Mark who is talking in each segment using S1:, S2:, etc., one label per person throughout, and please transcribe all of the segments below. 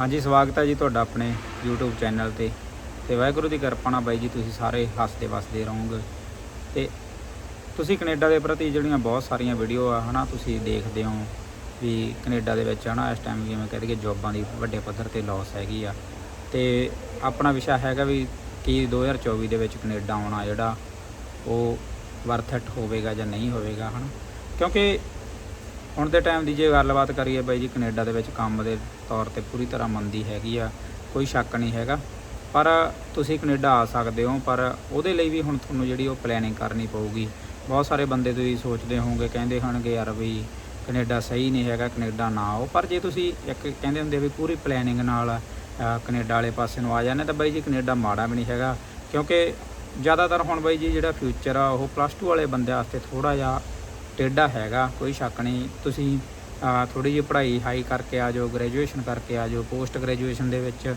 S1: ਹਾਂਜੀ, ਸਵਾਗਤ ਹੈ ਜੀ ਤੁਹਾਡਾ ਆਪਣੇ YouTube ਚੈਨਲ ਤੇ। ਤੇ ਵਾਹਿਗੁਰੂ ਦੀ ਕਿਰਪਾ ਨਾਲ ਬਾਈ ਜੀ, ਤੁਸੀਂ ਸਾਰੇ ਹੱਸਦੇ ਵਸਦੇ ਰਹੋਗੇ। ਤੇ ਤੁਸੀਂ ਕੈਨੇਡਾ ਦੇ ਪ੍ਰਤੀ ਜਿਹੜੀਆਂ ਬਹੁਤ ਸਾਰੀਆਂ ਵੀਡੀਓ ਆ, ਹਨਾ, ਤੁਸੀਂ ਦੇਖਦੇ ਹੋ ਵੀ ਕੈਨੇਡਾ ਦੇ ਵਿੱਚ, ਹਨਾ, ਇਸ ਟਾਈਮ ਜਿਵੇਂ ਕਹਿੰਦੇ ਕਿ ਜੌਬਾਂ ਦੀ ਵੱਡੇ ਪੱਧਰ ਤੇ ਲਾਸ ਹੈਗੀ ਆ। ਤੇ ਆਪਣਾ ਵਿਸ਼ਾ ਹੈਗਾ ਵੀ ਕੀ 2024 ਦੇ ਵਿੱਚ ਕੈਨੇਡਾ ਆਉਣਾ ਜਿਹੜਾ ਉਹ ਵਰਥ ਇਟ ਹੋਵੇਗਾ ਜਾਂ ਨਹੀਂ ਹੋਵੇਗਾ, ਹਨਾ। ਕਿਉਂਕਿ ਹੁਣ ਦੇ ਟਾਈਮ ਦੀ ਜੇ ਗੱਲਬਾਤ ਕਰੀਏ ਬਾਈ ਜੀ ਕੈਨੇਡਾ ਦੇ ਵਿੱਚ ਕੰਮ ਦੇ ਤੌਰ ਤੇ ਪੂਰੀ ਤਰ੍ਹਾਂ ਮੰਦੀ ਹੈਗੀ ਆ ਕੋਈ ਸ਼ੱਕ ਨਹੀਂ ਹੈਗਾ। ਪਰ ਤੁਸੀਂ ਕੈਨੇਡਾ ਆ ਸਕਦੇ ਹੋ ਪਰ ਉਹਦੇ ਲਈ ਵੀ ਹੁਣ ਤੁਹਾਨੂੰ ਜਿਹੜੀ ਉਹ ਪਲੈਨਿੰਗ ਕਰਨੀ ਪਊਗੀ। ਬਹੁਤ ਸਾਰੇ ਬੰਦੇ ਤੁਸੀਂ ਸੋਚਦੇ ਹੋਵੋਗੇ ਕਹਿੰਦੇ ਹੋਣਗੇ ਯਾਰ ਵੀ ਕੈਨੇਡਾ ਸਹੀ ਨਹੀਂ ਹੈਗਾ ਕੈਨੇਡਾ ਨਾ ਆਓ। ਪਰ ਜੇ ਤੁਸੀਂ ਇੱਕ ਕਹਿੰਦੇ ਹੁੰਦੇ ਵੀ ਪੂਰੀ ਪਲੈਨਿੰਗ ਨਾਲ ਅ, ਕੈਨੇਡਾ ਵਾਲੇ ਪਾਸੇ ਨੂੰ ਆ ਜਾਂਦੇ ਤਾਂ ਬਾਈ ਜੀ ਕੈਨੇਡਾ ਮਾੜਾ ਵੀ ਨਹੀਂ ਹੈਗਾ। ਕਿਉਂਕਿ ਜ਼ਿਆਦਾਤਰ ਹੁਣ ਬਾਈ ਜੀ ਜਿਹੜਾ ਫਿਊਚਰ ਆ ਉਹ ਪਲੱਸ 2 ਵਾਲੇ ਬੰਦਿਆਂ ਵਾਸਤੇ ਥੋੜਾ ਜਿਹਾ ਟੇਢਾ ਹੈਗਾ, ਕੋਈ ਸ਼ੱਕ ਨਹੀਂ। ਤੁਸੀਂ ਥੋੜੀ ਜਿਹੀ ਪੜ੍ਹਾਈ ਹਾਈ ਕਰਕੇ ਆ ਜਾਓ ਗ੍ਰੈਜੂਏਸ਼ਨ ਕਰਕੇ ਆ ਜਾਓ ਪੋਸਟ ਗ੍ਰੈਜੂਏਸ਼ਨ ਦੇ ਵਿੱਚ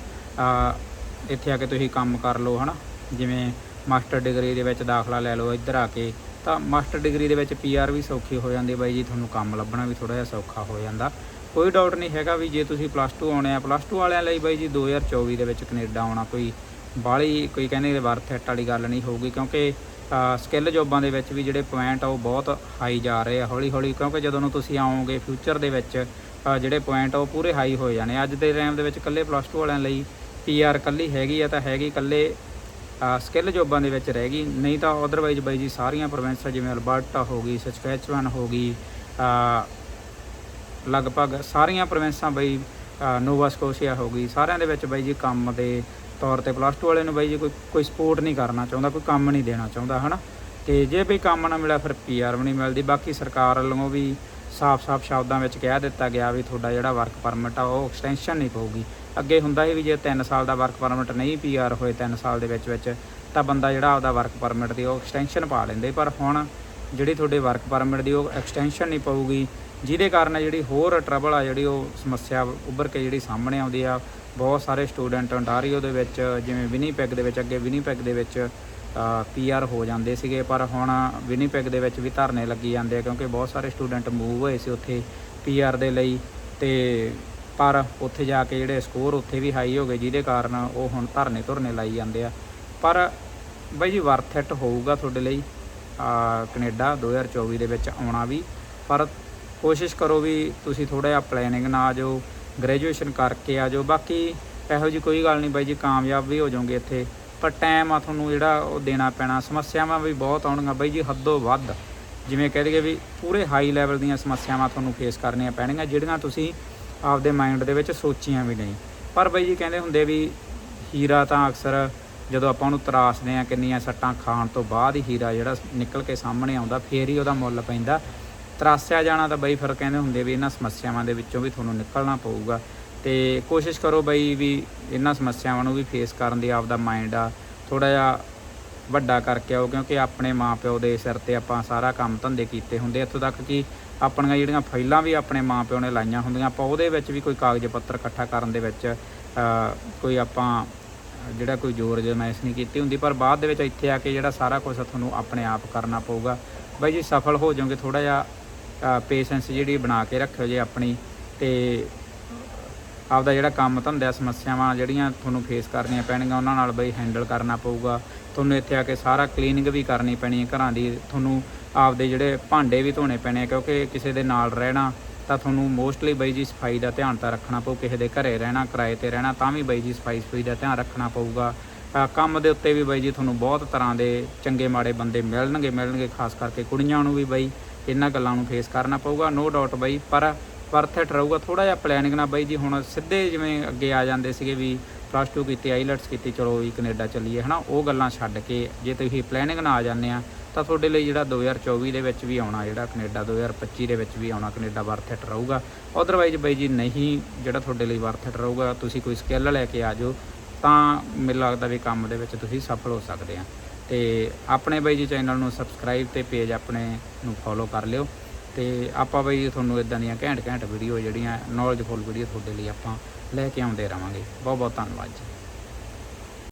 S1: ਇੱਥੇ ਆ ਕੇ ਤੁਸੀਂ ਕੰਮ ਕਰ ਲਓ, ਹਨਾ? ਜਿਵੇਂ ਮਾਸਟਰ ਡਿਗਰੀ ਦੇ ਵਿੱਚ ਦਾਖਲਾ ਲੈ ਲਓ, ਇੱਧਰ ਆ ਕੇ। ਤਾਂ ਮਾਸਟਰ ਡਿਗਰੀ ਦੇ ਵਿੱਚ ਪੀਆਰ ਵੀ ਸੌਖੀ ਹੋ ਜਾਂਦੀ ਬਾਈ ਜੀ, ਤੁਹਾਨੂੰ ਕੰਮ ਲੱਭਣਾ ਵੀ ਥੋੜਾ ਜਿਹਾ ਸੌਖਾ ਹੋ ਜਾਂਦਾ। ਕੋਈ ਡਾਊਟ ਨਹੀਂ ਹੈਗਾ ਵੀ ਜੇ ਤੁਸੀਂ ਪਲੱਸ 2 ਆਉਣੇ ਆ ਪਲੱਸ 2 ਵਾਲਿਆਂ ਲਈ ਬਾਈ ਜੀ 2024 ਦੇ ਵਿੱਚ ਕੈਨੇਡਾ ਆਉਣਾ, ਕੋਈ ਬਾਹਲੀ ਕੋਈ ਕਹਿੰਦੇ ਵਰਥ ਇਟ ਵਾਲੀ ਗੱਲ ਨਹੀਂ ਹੋਊਗੀ ਕਿਉਂਕਿ ਸਕਿੱਲ ਜੋਬਾਂ ਦੇ ਵਿੱਚ ਵੀ ਜਿਹੜੇ ਪੁਆਇੰਟ ਆ ਉਹ ਬਹੁਤ ਹਾਈ ਜਾ ਰਹੇ ਆ ਹੌਲੀ ਹੌਲੀ ਕਿਉਂਕਿ ਜਦੋਂ ਨੂੰ ਤੁਸੀਂ ਆਓਗੇ ਫਿਊਚਰ ਦੇ ਵਿੱਚ ਜਿਹੜੇ ਪੁਆਇੰਟ ਆ ਉਹ ਪੂਰੇ ਹਾਈ ਹੋ ਜਾਣੇ ਅੱਜ ਦੇ ਟਾਈਮ ਦੇ ਵਿੱਚ ਇਕੱਲੇ ਪਲੱਸ 2 ਵਾਲਿਆਂ ਲਈ ਪੀਆਰ ਇਕੱਲੀ ਹੈਗੀ ਆ ਤਾਂ ਹੈਗੀ ਇਕੱਲੇ ਸਕਿੱਲ ਜੋਬਾਂ ਦੇ ਵਿੱਚ ਰਹਿ ਗਈ। ਨਹੀਂ ਤਾਂ ਅਦਰਵਾਈਜ਼ ਬਾਈ ਜੀ ਸਾਰੀਆਂ ਪ੍ਰੋਵਿੰਸਾਂ ਜਿਵੇਂ ਅਲਬਰਟਾ ਹੋ ਗਈ ਸਸਕੈਚੁਅਨ ਹੋ ਗਈ ਲਗਭਗ ਸਾਰੀਆਂ ਪ੍ਰੋਵਿੰਸਾਂ ਬਈ ਅ, ਨੋਵਾ ਸਕੋਸ਼ੀਆ ਹੋ ਗਈ। ਸਾਰਿਆਂ ਦੇ ਵਿੱਚ ਬਾਈ ਜੀ ਕੰਮ ਦੇ ਤੌਰ ਤੇ ਪਲੱਸ 2 ਵਾਲੇ ਨੂੰ ਬਾਈ ਜੀ ਕੋਈ ਕੋਈ ਸਪੋਰਟ ਨਹੀਂ ਕਰਨਾ ਚਾਹੁੰਦਾ, ਕੋਈ ਕੰਮ ਨਹੀਂ ਦੇਣਾ ਚਾਹੁੰਦਾ, ਹਨਾ? ਤੇ ਜੇ ਵੀ ਕੰਮ ਨਾ ਮਿਲਿਆ, ਫਿਰ ਪੀਆਰ ਵੀ ਨਹੀਂ ਮਿਲਦੀ। ਬਾਕੀ ਸਰਕਾਰ ਵੱਲੋਂ ਵੀ ਸਾਫ਼-ਸਾਫ਼ ਸ਼ਬਦਾਂ ਵਿੱਚ ਕਹਿ ਦਿੱਤਾ ਗਿਆ ਵੀ ਤੁਹਾਡਾ ਜਿਹੜਾ ਵਰਕ ਪਰਮਿਟ ਆ, ਉਹ ਐਕਸਟੈਂਸ਼ਨ ਨਹੀਂ ਪਊਗੀ। ਅੱਗੇ ਹੁੰਦਾ ਸੀ ਵੀ ਜੇ 3 ਸਾਲ ਦਾ ਵਰਕ ਪਰਮਿਟ ਨਹੀਂ ਪੀਆਰ ਹੋਏ 3 ਸਾਲ ਦੇ ਵਿੱਚ ਵਿੱਚ, ਤਾਂ ਬੰਦਾ ਜਿਹੜਾ ਆਪਦਾ ਵਰਕ ਪਰਮਿਟ ਦੀ ਉਹ ਐਕਸਟੈਂਸ਼ਨ ਪਾ ਲੈਂਦੇ। ਪਰ ਹੁਣ ਜਿਹੜੀ ਤੁਹਾਡੇ ਵਰਕ ਪਰਮਿਟ ਦੀ ਉਹ ਐਕਸਟੈਂਸ਼ਨ ਨਹੀਂ ਪਊਗੀ ਜਿਹਦੇ ਕਾਰਨ ਜਿਹੜੀ ਹੋਰ ਟਰਬਲ ਆ ਜਿਹੜੀ ਉਹ ਸਮੱਸਿਆ ਉੱਭਰ ਕੇ ਜਿਹੜੀ ਸਾਹਮਣੇ ਆਉਂਦੀ ਆ। ਬਹੁਤ ਸਾਰੇ ਸਟੂਡੈਂਟ ontario ਦੇ ਵਿੱਚ, ਜਿਵੇਂ ਵਿਨੀਪੈਗ ਦੇ ਵਿੱਚ, ਅੱਗੇ ਵਿਨੀਪੈਗ ਦੇ ਵਿੱਚ ਪੀਆਰ ਹੋ ਜਾਂਦੇ ਸੀਗੇ। ਪਰ ਹੁਣ ਵਿਨੀਪੈਗ ਦੇ ਵਿੱਚ ਵੀ ਧਰਨੇ ਲੱਗੀ ਜਾਂਦੇ ਆ ਕਿਉਂਕਿ ਬਹੁਤ ਸਾਰੇ ਸਟੂਡੈਂਟ ਮੂਵ ਹੋਏ ਸੀ ਉੱਥੇ ਪੀਆਰ ਦੇ ਲਈ। ਤੇ ਪਰ ਉੱਥੇ ਜਾ ਕੇ ਜਿਹੜੇ ਸਕੋਰ ਉੱਥੇ ਵੀ ਹਾਈ ਹੋ ਗਏ, ਜਿਹਦੇ ਕਾਰਨ ਉਹ ਹੁਣ ਧਰਨੇ ਧੁਰਨੇ ਲਾਈ ਜਾਂਦੇ ਆ। ਪਰ ਬਾਈ ਜੀ ਵਰਥ ਇਟ ਹੋਊਗਾ ਤੁਹਾਡੇ ਲਈ ਆ ਕੈਨੇਡਾ 2024 ਦੇ ਵਿੱਚ ਆਉਣਾ ਵੀ। ਪਰ ਕੋਸ਼ਿਸ਼ ਕਰੋ ਵੀ ਤੁਸੀਂ ਥੋੜਾ ਜਿਹਾ ਪਲੈਨਿੰਗ ਨਾਲ ਆ ਜਾਓ ਗ੍ਰੈਜੂਏਸ਼ਨ ਕਰਕੇ ਆ ਜਾਓ। ਬਾਕੀ ਇਹੋ ਜੀ ਕੋਈ ਗੱਲ ਨਹੀਂ ਬਾਈ ਜੀ, ਕਾਮਯਾਬ ਵੀ ਹੋ ਜਾਓਗੇ ਇੱਥੇ। ਪਰ ਟਾਈਮ ਆ ਤੁਹਾਨੂੰ ਜਿਹੜਾ ਉਹ ਦੇਣਾ ਪੈਣਾ। ਸਮੱਸਿਆਵਾਂ ਵੀ ਬਹੁਤ ਆਉਣਗੀਆਂ ਬਾਈ ਜੀ, ਹੱਦੋਂ ਵੱਧ। ਜਿਵੇਂ ਕਹਿ ਦਈਏ ਵੀ ਪੂਰੇ ਹਾਈ ਲੈਵਲ ਦੀਆਂ ਸਮੱਸਿਆਵਾਂ ਤੁਹਾਨੂੰ ਫੇਸ ਕਰਨੀਆਂ ਪੈਣਗੀਆਂ, ਜਿਹੜੀਆਂ ਤੁਸੀਂ ਆਪਦੇ ਮਾਈਂਡ ਦੇ ਵਿੱਚ ਸੋਚੀਆਂ ਵੀ ਨਹੀਂ। ਪਰ ਬਾਈ ਜੀ ਕਹਿੰਦੇ ਹੁੰਦੇ ਵੀ ਹੀਰਾ ਤਾਂ ਅਕਸਰ ਜਦੋਂ ਆਪਾਂ ਉਹਨੂੰ ਤਰਾਸ਼ਦੇ ਆ ਕਿੰਨੀਆਂ ਸੱਟਾਂ ਖਾਣ ਤੋਂ ਬਾਅਦ ਹੀ ਹੀਰਾ ਜਿਹੜਾ ਨਿਕਲ ਕੇ ਸਾਹਮਣੇ ਆਉਂਦਾ, ਫੇਰ ਹੀ ਉਹਦਾ ਮੁੱਲ ਪੈਂਦਾ। ਤਰਾਸਿਆ ਜਾਣਾ ਤਾਂ ਬਈ ਫਿਰ ਕਹਿੰਦੇ ਹੁੰਦੇ ਵੀ ਇਹਨਾਂ ਸਮੱਸਿਆਵਾਂ ਦੇ ਵਿੱਚੋਂ ਵੀ ਤੁਹਾਨੂੰ ਨਿਕਲਣਾ ਪਊਗਾ। ਤੇ ਕੋਸ਼ਿਸ਼ ਕਰੋ ਬਈ ਵੀ ਇਹਨਾਂ ਸਮੱਸਿਆਵਾਂ ਨੂੰ ਵੀ ਫੇਸ ਕਰਨ ਦੀ ਆਪਦਾ ਮਾਈਂਡ ਆ ਥੋੜਾ ਜਿਹਾ ਵੱਡਾ ਕਰਕੇ ਆਓ, ਕਿਉਂਕਿ ਆਪਣੇ ਮਾਪਿਓ ਦੇ ਸਿਰ ਤੇ ਆਪਾਂ ਸਾਰਾ ਕੰਮ ਧੰਦੇ ਕੀਤੇ ਹੁੰਦੇ ਇੱਥੋਂ ਤੱਕ ਕਿ ਆਪਣੀਆਂ ਜਿਹੜੀਆਂ ਫਾਈਲਾਂ ਵੀ ਆਪਣੇ ਮਾਪਿਓ ਨੇ ਲਾਈਆਂ ਹੁੰਦੀਆਂ, ਆਪਾਂ ਉਹਦੇ ਵਿੱਚ ਵੀ ਕੋਈ ਕਾਗਜ਼ ਪੱਤਰ ਇਕੱਠਾ ਕਰਨ ਦੇ ਵਿੱਚ ਕੋਈ ਆਪਾਂ, ਜਿਹੜਾ ਕੋਈ ਜ਼ੋਰ ਜਮਾਇਸ਼ ਨਹੀਂ ਕੀਤੀ ਹੁੰਦੀ, ਪਰ ਬਾਅਦ ਦੇ ਵਿੱਚ ਇੱਥੇ ਆ ਕੇ ਜਿਹੜਾ ਸਾਰਾ ਕੁਝ ਤੁਹਾਨੂੰ ਆਪਣੇ ਆਪ ਕਰਨਾ ਪਊਗਾ। ਬਾਈ ਜੀ, ਸਫਲ ਹੋ ਜਾਓਗੇ ਥੋੜਾ ਜਿਹਾ ਪੇਸ਼ੈਂਸ ਜਿਹੜੀ ਬਣਾ ਕੇ ਰੱਖਿਓ ਜੇ ਆਪਣੀ ਤੇ ਆਪਦਾ ਜਿਹੜਾ ਕੰਮ ਧੰਦਾ ਸਮੱਸਿਆਵਾਂ ਜਿਹੜੀਆਂ ਤੁਹਾਨੂੰ ਫੇਸ ਕਰਨੀਆਂ ਪੈਣਗੀਆਂ, ਉਹਨਾਂ ਨਾਲ ਬਈ ਹੈਂਡਲ ਕਰਨਾ ਪਊਗਾ। ਤੁਹਾਨੂੰ ਇੱਥੇ ਆ ਕੇ ਸਾਰਾ ਕਲੀਨਿੰਗ ਵੀ ਕਰਨੀ ਪੈਣੀ ਹੈ ਘਰਾਂ ਦੀ। ਤੁਹਾਨੂੰ ਆਪਦੇ ਜਿਹੜੇ ਭਾਂਡੇ ਵੀ ਧੋਣੇ ਪੈਣੇ ਆ, ਕਿਉਂਕਿ ਕਿਸੇ ਦੇ ਨਾਲ ਰਹਿਣਾ ਤਾਂ ਤੁਹਾਨੂੰ ਮੋਸਟਲੀ ਬਈ ਜੀ ਸਫ਼ਾਈ ਦਾ ਧਿਆਨ ਤਾਂ ਰੱਖਣਾ ਪਊ, ਕਿਸੇ ਦੇ ਘਰੇ ਰਹਿਣਾ, ਕਿਰਾਏ ਤੇ ਰਹਿਣਾ ਤਾਂ ਵੀ ਬਈ ਜੀ ਸਫ਼ਾਈ ਸਫ਼ਾਈ ਦਾ ਧਿਆਨ ਰੱਖਣਾ ਪਊਗਾ। ਕੰਮ ਦੇ ਉੱਤੇ ਵੀ ਬਾਈ ਜੀ ਤੁਹਾਨੂੰ ਬਹੁਤ ਤਰ੍ਹਾਂ ਦੇ ਚੰਗੇ ਮਾੜੇ ਬੰਦੇ ਮਿਲਣਗੇ ਮਿਲਣਗੇ, ਖਾਸ ਕਰਕੇ ਕੁੜੀਆਂ ਨੂੰ ਵੀ ਬਈ। ਇਹਨਾਂ ਗੱਲਾਂ ਨੂੰ ਫੇਸ ਕਰਨਾ ਪਊਗਾ ਨੋ ਡਾਊਟ ਬਾਈ, ਪਰ ਵਰਥ ਇਟ ਰਹੂਗਾ। ਥੋੜਾ ਜਿਹਾ ਪਲੈਨਿੰਗ ਨਾਲ ਬਾਈ ਜੀ, ਹੁਣ ਸਿੱਧੇ ਜਿਵੇਂ ਅੱਗੇ ਆ ਜਾਂਦੇ ਸੀਗੇ ਵੀ ਪਲੱਸ 2 ਕੀਤੀ ਆਈਲੈਟਸ ਕੀਤੀ, ਚਲੋ ਵੀ ਕੈਨੇਡਾ ਚੱਲੀਏ, ਹਨਾ? ਉਹ ਗੱਲਾਂ ਛੱਡ ਕੇ ਜੇ ਤੁਸੀਂ ਪਲੈਨਿੰਗ ਨਾਲ ਆ ਜਾਂਦੇ ਆ, ਤਾਂ ਤੁਹਾਡੇ ਲਈ ਜਿਹੜਾ 2024 ਦੇ ਵਿੱਚ ਵੀ ਆਉਣਾ, ਜਿਹੜਾ ਕੈਨੇਡਾ 2025 ਦੇ ਵਿੱਚ ਵੀ ਆਉਣਾ, ਕੈਨੇਡਾ ਵਰਥ ਇਟ ਰਹੂਗਾ। ਅਦਰਵਾਈਜ਼ ਬਾਈ ਜੀ, ਨਹੀਂ, ਜਿਹੜਾ ਤੁਹਾਡੇ ਲਈ ਵਰਥ ਇਟ ਰਹੂਗਾ, ਤੁਸੀਂ ਕੋਈ ਸਕਿੱਲ ਲੈ ਕੇ ਆ ਜਾਓ, ਤਾਂ ਮੈਨੂੰ ਲੱਗਦਾ ਵੀ ਕੰਮ ਦੇ ਵਿੱਚ ਤੁਸੀਂ ਸਫਲ ਹੋ ਸਕਦੇ ਆ। ਤੇ ਆਪਣੇ ਬਾਈ ਜੀ ਚੈਨਲ ਨੂੰ ਸਬਸਕ੍ਰਾਈਬ ਤੇ ਪੇਜ ਆਪਣੇ ਨੂੰ ਫੋਲੋ ਕਰ ਲਿਓ। ਤੇ ਆਪਾਂ ਬਾਈ ਜੀ ਤੁਹਾਨੂੰ ਇਦਾਂ ਦੀਆਂ ਘੈਂਟ ਘੈਂਟ ਵੀਡੀਓ ਜਿਹੜੀਆਂ ਨੌਲੇਜਫੁਲ ਵੀਡੀਓ ਤੁਹਾਡੇ ਲਈ ਆਪਾਂ ਲੈ ਕੇ ਆਉਂਦੇ ਰਵਾਂਗੇ। ਬਹੁਤ ਬਹੁਤ ਧੰਨਵਾਦ ਜੀ।